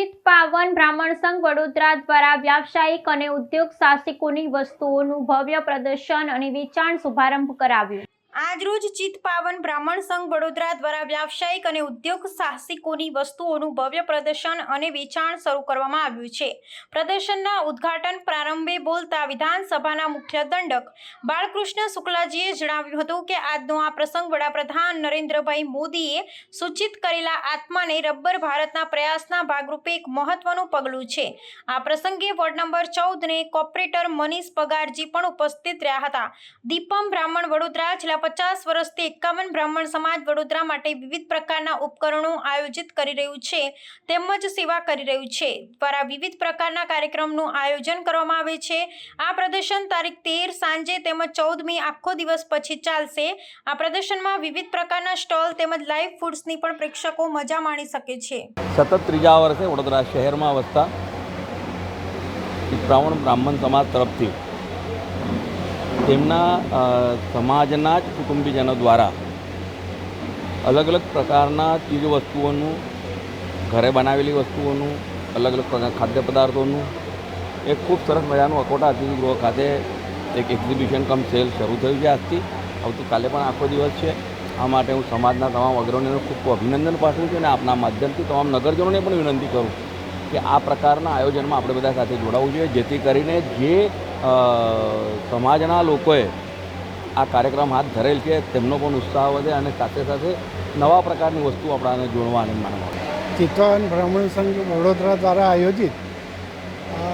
ચિત્ત પાવન બ્રાહ્મણ સંઘ વડોદરા દ્વારા વ્યાવસાયિક અને ઉદ્યોગ સાહસિકોની વસ્તુઓનું ભવ્ય પ્રદર્શન અને વેચાણ શુભારંભ કરાવ્યું. આજરોજ ચિત્ત પાવન બ્રાહ્મણ સંઘ વડોદરા દ્વારા વ્યાવસાયિક અને ઉદ્યોગ સાહસિકોની વસ્તુઓનું ભવ્ય પ્રદર્શન અને વેચાણ શરૂ કરવામાં આવ્યું છે. પ્રદર્શનના ઉદ્ઘાટન પ્રારંભે બોલતા વિધાનસભાના મુખ્ય દંડક બાળકૃષ્ણ શુક્લાજીએ જણાવ્યું હતું કે આજનો આ પ્રસંગ વડાપ્રધાન નરેન્દ્રભાઈ મોદીએ સૂચિત કરેલા આત્માને રબ્બર ભારતના પ્રયાસના ભાગરૂપે એક મહત્વનું પગલું છે. આ પ્રસંગે વોર્ડ નંબર ચૌદને કોર્પોરેટર મનીષ પગારજી પણ ઉપસ્થિત રહ્યા હતા. દીપમ બ્રાહ્મણ વડોદરા છેલ્લા પચાસ વર્ષથી એકાવન બ્રાહ્મણ સમાજ વડોદરા માટે વિવિધ પ્રકારના ઉપકરણો આયોજિત કરી રહ્યું છે, તેમજ સેવા કરી રહ્યું છે. દ્વારા વિવિધ પ્રકારના કાર્યક્રમનું આયોજન કરવામાં આવે છે. આ પ્રદર્શન તારીખ તેર સાંજે તેમજ ચૌદમી આખો દિવસ પછી ચાલશે. આ પ્રદર્શનમાં વિવિધ પ્રકારના સ્ટોલ તેમજ લાઈવ ફૂડ્સની પણ પ્રેક્ષકો મજા માણી શકે છે. સતત ત્રીજા વર્ષે વડોદરા શહેરમાં વસતા શ્રાવણ બ્રાહ્મણ સમાજ તરફથી તેમના સમાજના જ કુટુંબીજનો દ્વારા અલગ અલગ પ્રકારના ચીજ વસ્તુઓનું, ઘરે બનાવેલી વસ્તુઓનું, અલગ અલગ પ્રકાર ખાદ્ય પદાર્થોનું એક ખૂબ સરસ મજાનું અકોટા અતિથિગૃહ ખાતે એક એક્ઝિબિશન કમ સેલ શરૂ થયું છે આજથી. આવતીકાલે પણ આખો દિવસ છે. આ માટે હું સમાજના તમામ અગ્રણીઓને ખૂબ ખૂબ અભિનંદન પાઠવું છું અને આપના માધ્યમથી તમામ નગરજનોને પણ વિનંતી કરું કે આ પ્રકારના આયોજનમાં આપણે બધા સાથે જોડાવવું જોઈએ, જેથી કરીને જે સમાજના લોકોએ આ કાર્યક્રમ હાથ ધરેલ છે તેમનો પણ ઉત્સાહ વધે અને સાથે સાથે નવા પ્રકારની વસ્તુ આપણાને જોડવા અને માણવા મળે. ચિત્તવાન બ્રાહ્મણ સંઘ વડોદરા દ્વારા આયોજિત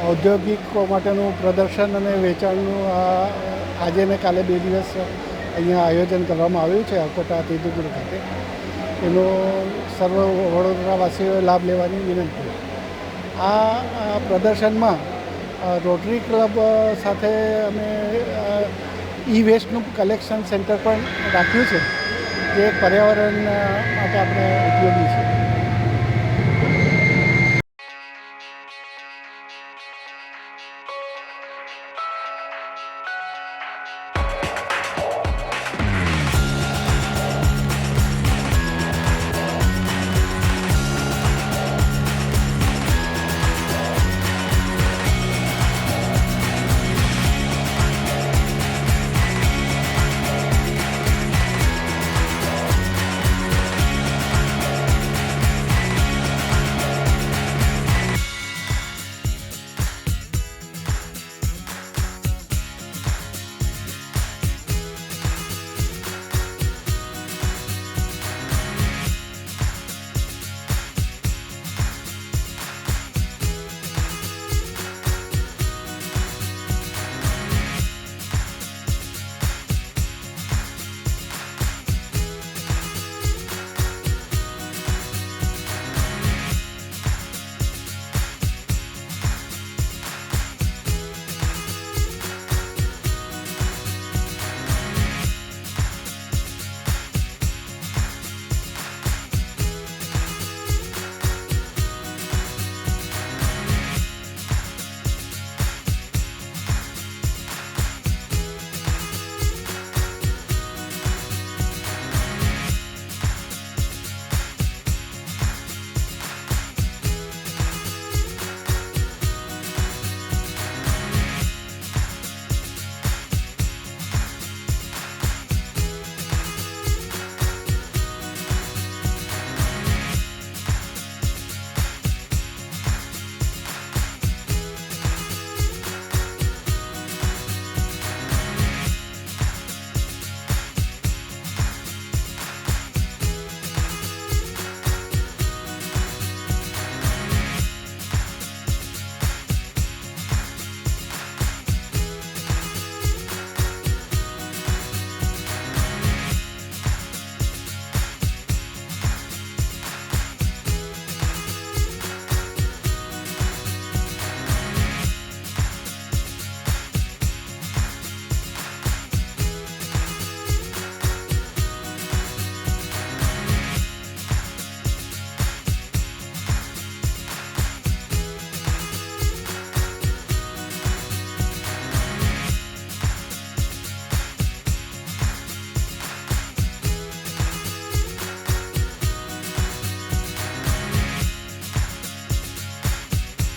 ઔદ્યોગિકો માટેનું પ્રદર્શન અને વેચાણનું આજે ને કાલે બે દિવસ અહીંયા આયોજન કરવામાં આવ્યું છે, અકોટા તિથુગુરુ ખાતે એનો સર્વ વડોદરાવાસીઓએ લાભ લેવાની વિનંતી આ પ્રદર્શનમાં રોટરી ક્લબ સાથે અમે ઈ વેસ્ટનું કલેક્શન સેન્ટર પણ રાખ્યું છે, જે પર્યાવરણ માટે આપણે ઉપયોગી છે.